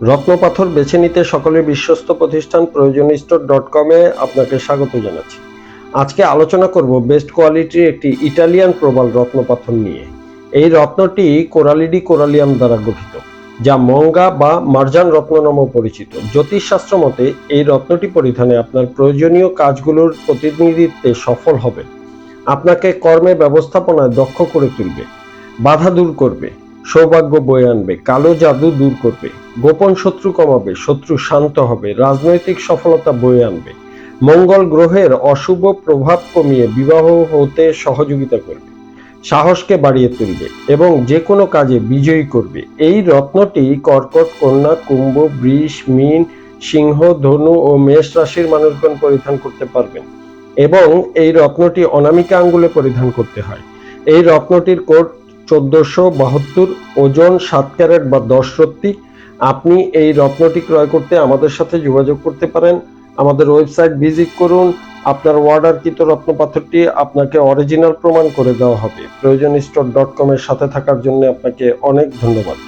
রত্নপাথর বেছে নিতে সকলের বিশ্বস্ত প্রতিষ্ঠান প্রয়োজন স্টোর ডট কমে আপনাকে স্বাগত জানাচ্ছি। আজকে আলোচনা করব বেস্ট কোয়ালিটির একটি ইটালিয়ান প্রবাল রত্নপাথর নিয়ে। এই রত্নটি কোরালিডি কোরালিয়াম দ্বারা গঠিত, যা মঙ্গা বা মার্জান রত্ন নামেও পরিচিত। জ্যোতিষশাস্ত্র মতে, এই রত্নটি পরিধানে আপনার প্রয়োজনীয় কাজগুলোর প্রতিনিধিত্বে সফল হবে। আপনাকে কর্মে ব্যবস্থাপনায় দক্ষ করে তুলবে, বাধা দূর করবে সৌভাগ্য বয়ে আনবে, কালো জাদু দূর করবে, গোপন শত্রু কমাবে, শত্রু শান্ত হবে, রাজনৈতিক সফলতা বয়ে আনবে। মঙ্গল গ্রহের অশুভ প্রভাব কমিয়ে বিবাহ হতে সহযোগিতা করবে, সাহসকে বাড়িয়ে তুলবে এবং যে কোনো কাজে বিজয়ী করবে। এই রত্নটি কর্কট, কন্যা, কুম্ভ, বৃষ, মীন, সিংহ, ধনু ও মেষ রাশির মানুষগণ পরিধান করতে পারবেন এবং এই রত্নটি অনামিকা আঙ্গুলে পরিধান করতে হয়। এই রত্নটির কোট চোদ্দশো বাহাত্তর ওজন সাত ক্যারেট বা দশ রত্তি। আপনি এই রত্নটি ক্রয় করতে আমাদের সাথে যোগাযোগ করতে পারেন। আমাদের ওয়েবসাইট ভিজিট করুন। আপনার অর্ডারকৃত রত্নপাথরটি আপনাকে অরিজিনাল প্রমাণ করে দেওয়া হবে। প্রয়োজন স্টোর ডট কমের সাথে থাকার জন্য আপনাকে অনেক ধন্যবাদ।